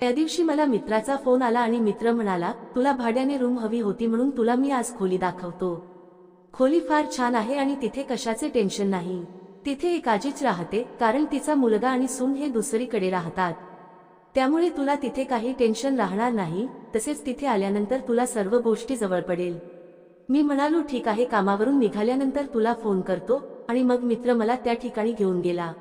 त्या दिवशी मला मित्राचा फोन आला आणि मित्र म्हणाला तुला भाड्याने रूम हवी होती म्हणून तुला मी आज खोली दाखवतो. खोली फार छान आहे आणि तिथे कशाचे टेन्शन नाही. तिथे एक आजीच राहते कारण तिचा मुलगा आणि सून हे दुसरीकडे राहतात. त्यामुळे तुला तिथे काही टेन्शन राहणार नाही तसेच तिथे आल्यानंतर तुला सर्व गोष्टी जवळ पडेल. मी म्हणालो ठीक आहे कामावरून निघाल्यानंतर तुला फोन करतो आणि मग मित्र मला त्या ठिकाणी घेऊन गेला.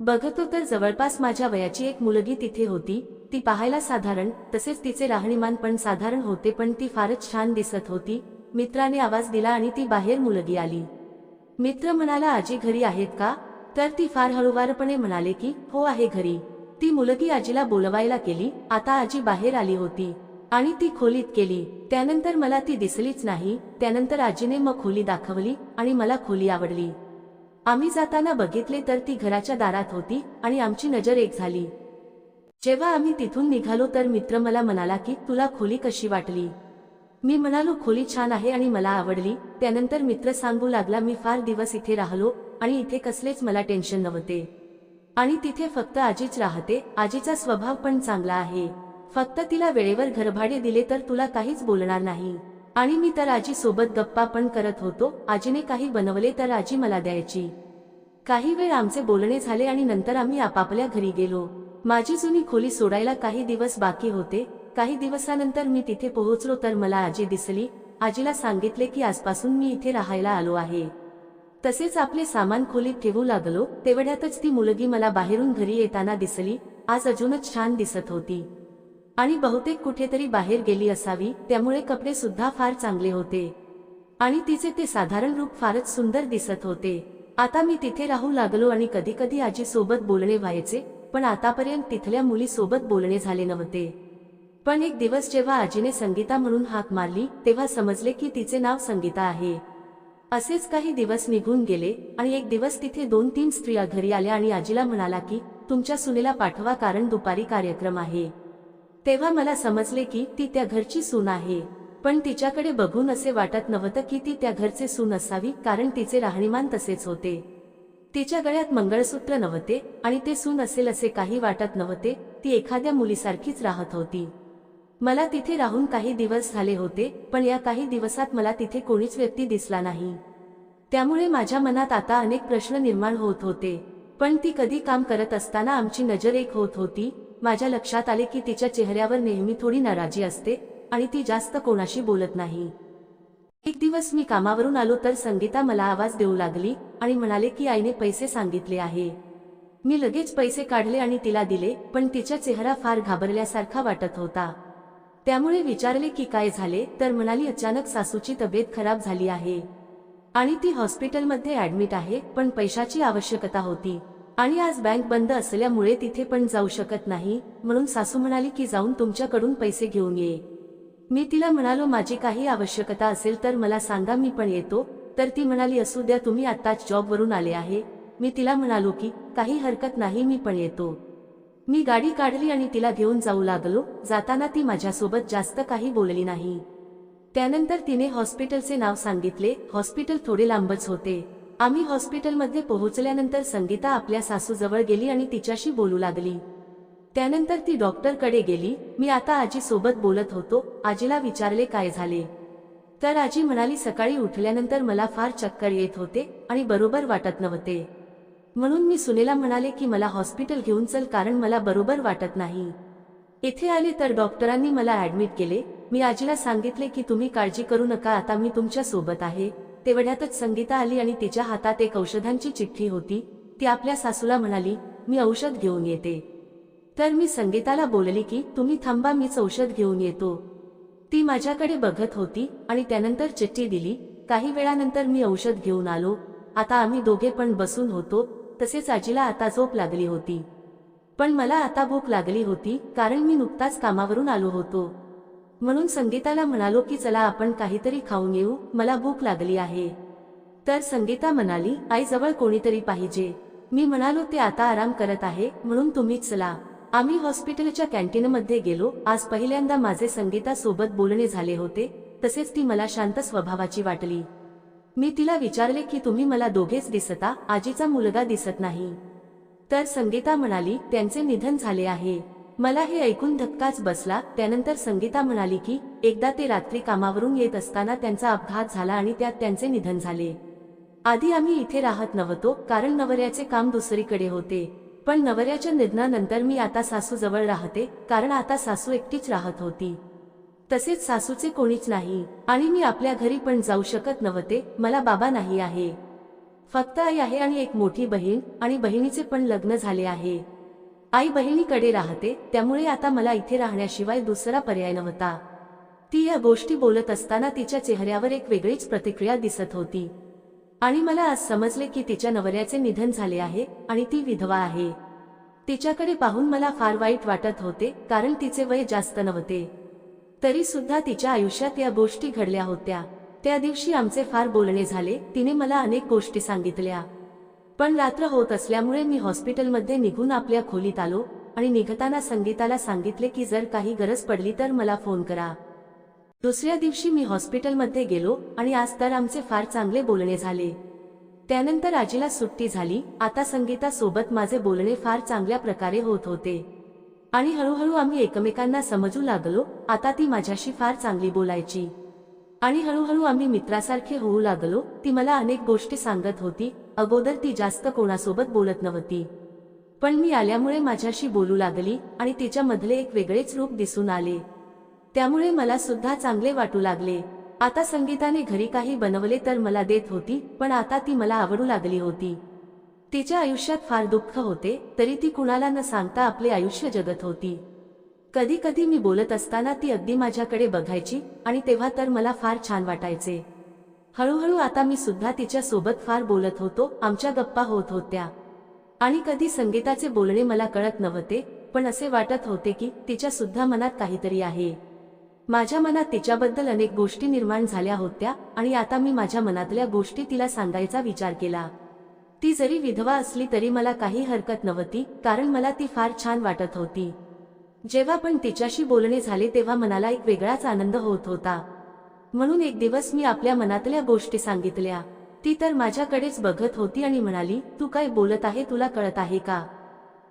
बघतो तर जवळपास माझ्या वयाची एक मुलगी तिथे होती ती पाहायला साधारण तसेच तिचे राहणीमान पण साधारण होते पण ती फारच छान दिसत होती. मित्राने आवाज दिला आणि ती बाहेर मुलगी आली. मित्र म्हणाला आजी घरी आहेत का? तर ती फार हळूवारपणे म्हणाले की हो आहे घरी. ती मुलगी आजीला बोलवायला केली आता आजी बाहेर आली होती. आणि ती खोलीत केली त्यानंतर मला ती दिसलीच नाही. त्यानंतर आजीने मग खोली दाखवली आणि मला खोली आवडली. आम्ही जाताना बघितले तर ती घराच्या दारात होती आणि आमची नजर एक झाली. जेव्हा आम्ही तिथून निघालो तर मित्र मला म्हणाला की तुला खोली कशी वाटली? मी म्हणालो खोली छान आहे आणि मला आवडली. त्यानंतर मित्र सांगू लागला मी फार दिवस इथे राहिलो आणि इथे कसलेच मला टेन्शन नव्हते. आणि तिथे फक्त आजीच राहते. आजीचा स्वभाव पण चांगला आहे. फक्त तिला वेळेवर घरभाडे दिले तर तुला काहीच बोलणार नाही. आणि मी तर आजी सोबत गप्पा पण करत होतो. आजीने काही बनवले तर आजी मला द्यायची. काही वेळ आमचे बोलणे झाले आणि नंतर आम्ही आपापल्या घरी गेलो. माझी जुनी खोली सोडायला काही दिवस बाकी होते. काही दिवसानंतर मी तिथे पोहोचलो तर मला आजी दिसली. आजीला सांगितले की आजपासून मी इथे राहायला आलो आहे. तसेच आपले सामान खोलीत ठेवू लागलो. तेवढ्यातच ती मुलगी मला बाहेरून घरी येताना दिसली. आज अजूनच छान दिसत होती. आणि बहुतेक कुठेतरी बाहेर गेली असावी. त्यामुळे कपडे सुद्धा फार चांगले होते. आणि तिचे ते साधारण रूप फारच सुंदर दिसत होते. आता मी तिथे राहू लागलो आणि कधी कधी आजी सोबत बोलणे व्हायचे. पण आतापर्यंत तिथल्या मुलीसोबत बोलणे झाले नव्हते. पण एक दिवस जेव्हा आजीने संगीता म्हणून हाक मारली तेव्हा समजले की तिचे नाव संगीता आहे. असेच काही दिवस निघून गेले आणि एक दिवस तिथे दोन तीन स्त्रिया घरी आल्या आणि आजीला म्हणाला की तुमच्या सुनेला पाठवा कारण दुपारी कार्यक्रम आहे. तेव्हा मला समजले की ती त्या घरची सून आहे. पण तिच्याकडे बघून असे वाटत नव्हतं की ती त्या घरचे सून असावी कारण तिचे राहणीमान तसेच होते. तिच्या गळ्यात मंगळसूत्र नव्हते आणि ते सून असेल असे काही वाटत नव्हते ती एखाद्या मुलीसारखीच राहत होती. मला तिथे राहून काही दिवस झाले होते पण या काही दिवसात मला तिथे कोणीच व्यक्ती दिसला नाही. त्यामुळे माझ्या मनात आता अनेक प्रश्न निर्माण होत होते. पण ती कधी काम करत असताना आमची नजर एक होत होती माझ्या लक्षात आले की तिच्या चेहऱ्यावर नेहमी थोडी नाराजी असते आणि ती जास्त कोणाशी बोलत नाही. एक दिवस मी कामावरून आलो तर संगीता मला आवाज देऊ लागली आणि म्हणाले की आईने पैसे सांगितले आहे. मी लगेच पैसे काढले आणि तिला दिले पण तिचा चेहरा फार घाबरल्यासारखा वाटत होता. त्यामुळे विचारले की काय झाले? तर म्हणाली अचानक सासूची तब्येत खराब झाली आहे. आणि ती हॉस्पिटलमध्ये ऍडमिट आहे पण पैशाची आवश्यकता होती. आणि आज बँक बंद असल्यामुळे तिथे पण जाऊ शकत नाही. म्हणून सासू म्हणाली की जाऊन तुमच्याकडून पैसे घेऊन ये. मी तिला म्हणालो माझी काही आवश्यकता असेल तर मला सांगा मी पण येतो. तर ती म्हणाली असू द्या तुम्ही आत्ताच जॉबवरून आले आहे. मी तिला म्हणालो की काही हरकत नाही मी पण येतो. मी गाडी काढली आणि तिला घेऊन जाऊ लागलो. जाताना ती माझ्यासोबत जास्त काही बोलली नाही. त्यानंतर तिने हॉस्पिटलचे नाव सांगितले. हॉस्पिटल थोडे लांबच होते. आम्ही हॉस्पिटलमध्ये पोहोचल्यानंतर संगीता आपल्या सासूजवळ गेली आणि तिच्याशी बोलू लागली. त्यानंतर ती डॉक्टरकडे गेली. मी आता आजी सोबत बोलत होतो. आजीला विचारले काय झाले. तर आजी म्हणाली सकाळी उठल्यानंतर मला फार चक्कर येत होते आणि बरोबर वाटत नव्हते. म्हणून मी सुनेला म्हणाले की मला हॉस्पिटल घेऊन चल कारण मला बरोबर वाटत नाही. इथे आले तर डॉक्टरांनी मला ऍडमिट केले. मी आजीला सांगितले की तुम्ही काळजी करू नका. आता मी तुमच्यासोबत आहे. तेवढ्यातच संगीता आली आणि तिच्या हातात एक औषधांची चिठ्ठी होती. ती आपल्या सासूला म्हणाली मी औषध घेऊन येते. तर मी संगीताला बोलली की तुम्ही थांबा मीच औषध घेऊन येतो. ती माझ्याकडे बघत होती आणि त्यानंतर चिठ्ठी दिली काही वेळानंतर मी औषध घेऊन आलो. आता आम्ही दोघे पण बसून होतो. तसेच आजीला आता झोप लागली होती. पण मला आता भूक लागली होती कारण मी नुकताच कामावरून आलो होतो. म्हणून संगीताला म्हणालो की चला आपण काहीतरी खाऊन येऊ. मला भूक लागली आहे. तर संगीता म्हणाली आईजवळ कोणीतरी पाहिजे. मी म्हणालो ते आता आराम करत आहे म्हणून तुम्हीच चला. आम्ही हॉस्पिटलच्या कॅन्टीनमध्ये गेलो. आज पहिल्यांदा माझे संगीतासोबत बोलणे झाले होते. तसेच ती मला शांत स्वभावाची वाटली. मी तिला विचारले की तुम्ही मला दोघेच दिसता? आजीचा मुलगा दिसत नाही. तर संगीता म्हणाली त्यांचे निधन झाले आहे. मला हे ऐकून धक्काच बसला. त्यानंतर संगीता म्हणाली की एकदा ते रात्री कामावरून येत असताना त्यांचा अपघात झाला आणि त्यात त्यांचे निधन झाले. आधी आम्ही इथे राहत नव्हतो कारण नवऱ्याचे काम दुसरीकडे होते. पण नवऱ्याच्या निधनानंतर मी आता सासू जवळ राहते कारण आता सासू एकटीच राहत होती. तसेच सासूचे कोणीच नाही आणि मी आपल्या घरी पण जाऊ शकत नव्हते मला बाबा नाही आहे. फक्त आई आहे आणि एक मोठी बहीण आणि बहिणीचे पण लग्न झाले आहे. आई बहिणीकडे राहते त्यामुळे आता मला इथे राहण्याशिवाय दुसरा पर्याय नव्हता. ती या गोष्टी बोलत असताना तिच्या चेहऱ्यावर एक वेगळीच प्रतिक्रिया दिसत होती. आणि मला आज समजले की तिच्या नवऱ्याचे निधन झाले आहे आणि ती विधवा आहे. तिच्याकडे पाहून मला फार वाईट वाटत होते कारण तिचे वय जास्त नव्हते. तरी सुद्धा तिच्या आयुष्यात या गोष्टी घडल्या होत्या. त्या दिवशी आमचे फार बोलणे झाले तिने मला अनेक गोष्टी सांगितल्या. पण रात्र होत असल्यामुळे मी हॉस्पिटलमध्ये निघून आपल्या खोलीत आलो आणि निघताना संगीताला सांगितले की जर काही गरज पडली तर मला फोन करा. दुसऱ्या दिवशी मी हॉस्पिटलमध्ये गेलो आणि आज तर आमचे फार चांगले बोलणे झाले. त्यानंतर आजीला सुट्टी झाली आता संगीता सोबत माझे बोलणे फार चांगल्या प्रकारे होत होते. आणि हळूहळू आम्ही एकमेकांना समजू लागलो आता ती माझ्याशी फार चांगली बोलायची. आणि हळूहळू आम्ही मित्रासारखे होऊ लागलो ती मला अनेक गोष्टी सांगत होती अगोदर ती जास्त कोणासोबत बोलत नव्हती. पण मी आल्यामुळे माझ्याशी बोलू लागली आणि तिच्यामधले एक वेगळेच रूप दिसून आले. त्यामुळे मला सुद्धा चांगले वाटू लागले. आता संगीताने घरी काही बनवले तर मला देत होती पण आता ती मला आवडू लागली होती. तिच्या आयुष्यात फार दुःख होते तरी ती कुणाला न सांगता आपले आयुष्य जगत होती. कधी कधी मी बोलत असताना ती अगदी माझ्याकडे बघायची आणि तेव्हा तर मला फार छान वाटायचे. हळूहळू आता मी सुद्धा तिच्या सोबत फार बोलत होतो आमच्या गप्पा होत होत्या. आणि कधी संगीताचे बोलणे मला कळत नव्हते पण असे वाटत होते की तिच्या सुद्धा मनात काहीतरी आहे. माझ्या मनात तिच्याबद्दल अनेक गोष्टी निर्माण झाल्या होत्या आणि आता मी माझ्या मनातल्या गोष्टी तिला सांगायचा विचार केला. ती जरी विधवा असली तरी मला काही हरकत नव्हती कारण मला ती फार छान वाटत होती. जेव्हा पण तिच्याशी बोलणे झाले तेव्हा मनाला एक वेगळाच आनंद होत होता. म्हणून एक दिवस मी आपल्या मनातल्या गोष्टी सांगितल्या. ती तर माझ्याकडेच बघत होती आणि म्हणाली तू काय बोलत आहे तुला कळत आहे का?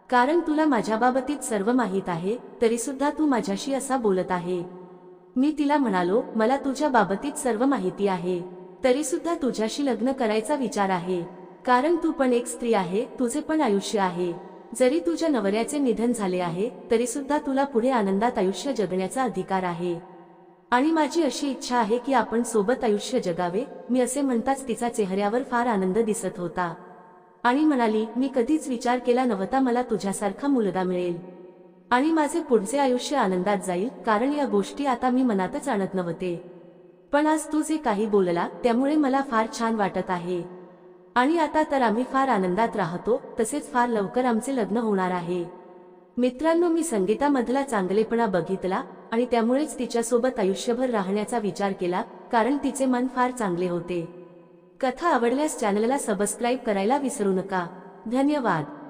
कारण तुला माझ्याबाबतीत सर्व माहीत आहे तरीसुद्धा तू माझ्याशी असा बोलत आहे. मी तिला म्हणालो मला तुझ्या बाबतीत सर्व माहिती आहे. तरी सुद्धा तुझ्याशी लग्न करायचा विचार आहे. कारण तू पण एक स्त्री आहे तुझे पण आयुष्य आहे. जरी तुझ्या नवऱ्याचे निधन झाले आहे तरी सुद्धा तुला पुढे आनंदात आयुष्य जगण्याचा अधिकार आहे. आणि माझी अशी इच्छा आहे की आपण सोबत आयुष्य जगावे. मी असे म्हणताच तिचा चेहऱ्यावर फार आनंद दिसत होता. आणि म्हणाली मी कधीच विचार केला नव्हता मला तुझ्यासारखा मुलगा मिळेल. आणि माझे पुढचे आयुष्य आनंदात जाईल कारण या गोष्टी आता मी मनातच आणत नव्हते. पण आज तू जे काही बोलला त्यामुळे मला फार छान वाटत आहे. आणि आता तर आम्ही फार आनंदात राहतो तसेच फार लवकर आमचे लग्न होणार आहे. मित्रांनो मी संगीतामधला चांगलेपणा बघितला आणि त्यामुळेच तिच्यासोबत आयुष्यभर राहण्याचा विचार केला कारण तिचे मन फार चांगले होते. कथा आवडल्यास चॅनलला सबस्क्राईब करायला विसरू नका. धन्यवाद.